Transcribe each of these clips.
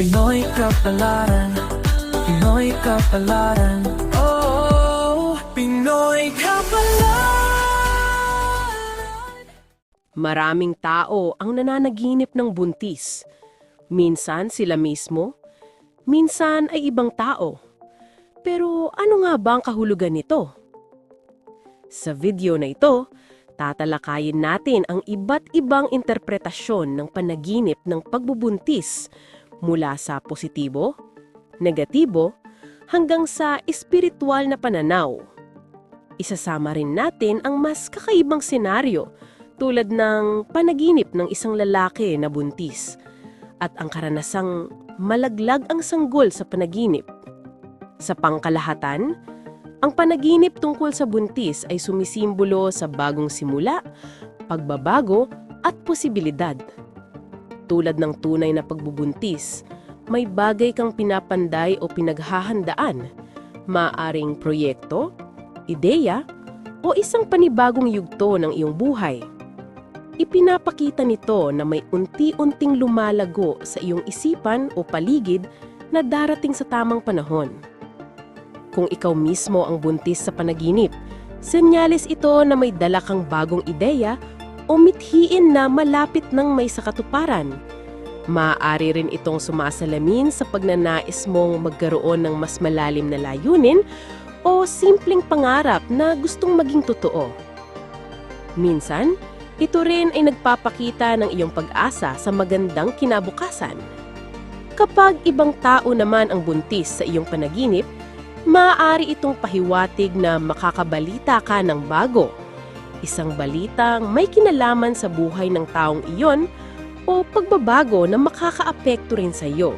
Pinoy Kapalaran Pinoy Kapalaran Oh, Pinoy Kapalaran Maraming tao ang nananaginip ng buntis. Minsan sila mismo, minsan ay ibang tao. Pero ano nga ba ang kahulugan nito? Sa video na ito, tatalakayin natin ang iba't ibang interpretasyon ng panaginip ng pagbubuntis mula sa positibo, negatibo, hanggang sa espiritual na pananaw. Isasama rin natin ang mas kakaibang senaryo tulad ng panaginip ng isang lalaki na buntis at ang karanasang malaglag ang sanggol sa panaginip. Sa pangkalahatan, ang panaginip tungkol sa buntis ay sumisimbolo sa bagong simula, pagbabago at posibilidad. Tulad ng tunay na pagbubuntis, may bagay kang pinapanday o pinaghahandaan, maaring proyekto, ideya, o isang panibagong yugto ng iyong buhay. Ipinapakita nito na may unti-unting lumalago sa iyong isipan o paligid na darating sa tamang panahon. Kung ikaw mismo ang buntis sa panaginip, senyales ito na may dala kang bagong ideya o mithiin na malapit ng may sakatuparan. Maaari rin itong sumasalamin sa pagnanais mong magkaroon ng mas malalim na layunin o simpleng pangarap na gustong maging totoo. Minsan, ito rin ay nagpapakita ng iyong pag-asa sa magandang kinabukasan. Kapag ibang tao naman ang buntis sa iyong panaginip, maaari itong pahiwatig na makakabalita ka ng bago. Isang balitang may kinalaman sa buhay ng taong iyon o pagbabago na makakaapekto rin sa iyo.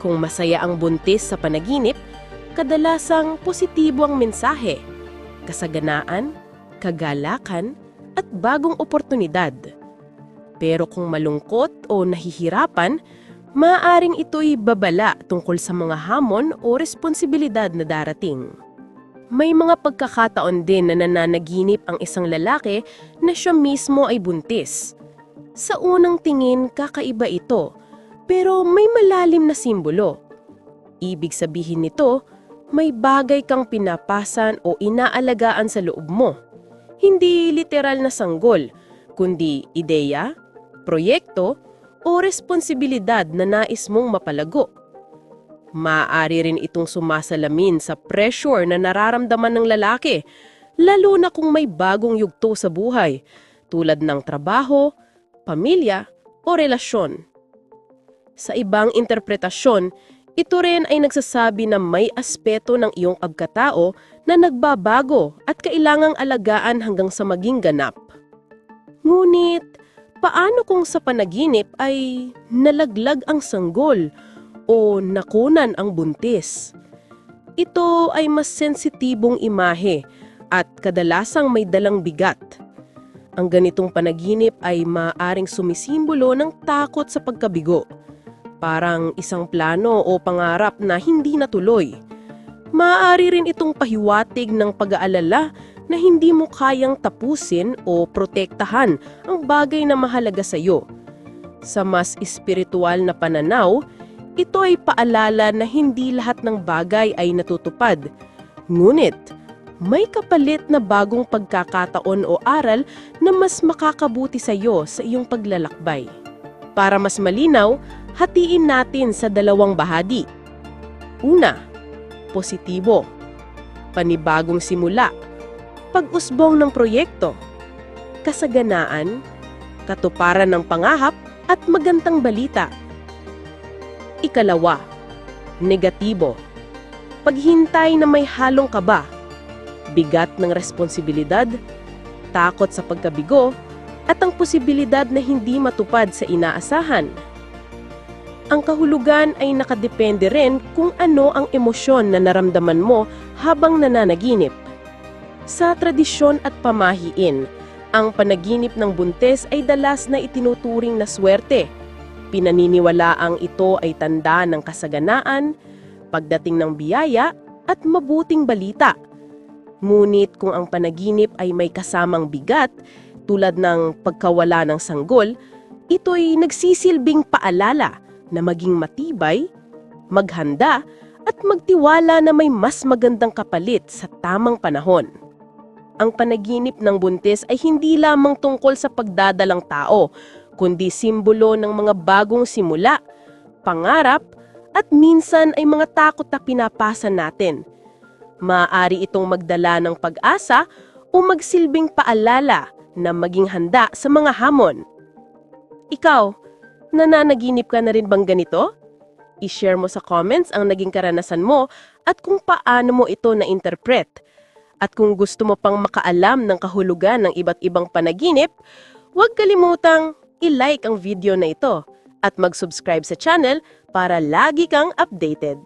Kung masaya ang buntis sa panaginip, kadalasang positibo ang mensahe, kasaganaan, kagalakan, at bagong oportunidad. Pero kung malungkot o nahihirapan, maaaring ito'y babala tungkol sa mga hamon o responsibilidad na darating. May mga pagkakataon din na nananaginip ang isang lalaki na siya mismo ay buntis. Sa unang tingin, kakaiba ito, pero may malalim na simbolo. Ibig sabihin nito, may bagay kang pinapasan o inaalagaan sa loob mo. Hindi literal na sanggol, kundi ideya, proyekto, o responsibilidad na nais mong mapalago. Maaari rin itong sumasalamin sa pressure na nararamdaman ng lalaki, lalo na kung may bagong yugto sa buhay, tulad ng trabaho, pamilya, o relasyon. Sa ibang interpretasyon, ito rin ay nagsasabi na may aspeto ng iyong pagkatao na nagbabago at kailangang alagaan hanggang sa maging ganap. Ngunit, paano kung sa panaginip ay nalaglag ang sanggol o nakunan ang buntis? Ito ay mas sensitibong imahe at kadalasang may dalang bigat. Ang ganitong panaginip ay maaring sumisimbolo ng takot sa pagkabigo parang isang plano o pangarap na hindi natuloy. Maaari rin itong pahiwatig ng pag-aalala na hindi mo kayang tapusin o protektahan ang bagay na mahalaga sa iyo. Sa mas espiritual na pananaw, ito ay paalala na hindi lahat ng bagay ay natutupad. Ngunit, may kapalit na bagong pagkakataon o aral na mas makakabuti sa iyo sa iyong paglalakbay. Para mas malinaw, hatiin natin sa dalawang bahagi. Una, positibo. Panibagong simula. Pag-usbong ng proyekto. Kasaganaan, katuparan ng pangahap at magandang balita. Ikalawa, negatibo. Paghintay na may halong kaba. Bigat ng responsibilidad, takot sa pagkabigo, at ang posibilidad na hindi matupad sa inaasahan. Ang kahulugan ay nakadepende rin kung ano ang emosyon na naramdaman mo habang nananaginip. Sa tradisyon at pamahiin, ang panaginip ng buntes ay dalas na itinuturing na swerte. Pinaniniwalaang ito ay tanda ng kasaganaan, pagdating ng biyaya at mabuting balita. Ngunit kung ang panaginip ay may kasamang bigat, tulad ng pagkawala ng sanggol, ito'y nagsisilbing paalala na maging matibay, maghanda, at magtiwala na may mas magandang kapalit sa tamang panahon. Ang panaginip ng buntis ay hindi lamang tungkol sa pagdadalang tao, kundi simbolo ng mga bagong simula, pangarap, at minsan ay mga takot na pinapasa natin. Maaari itong magdala ng pag-asa o magsilbing paalala na maging handa sa mga hamon. Ikaw, nananaginip ka na rin bang ganito? I-share mo sa comments ang naging karanasan mo at kung paano mo ito na-interpret. At kung gusto mo pang makaalam ng kahulugan ng iba't ibang panaginip, huwag kalimutang i-like ang video na ito at mag-subscribe sa channel para lagi kang updated.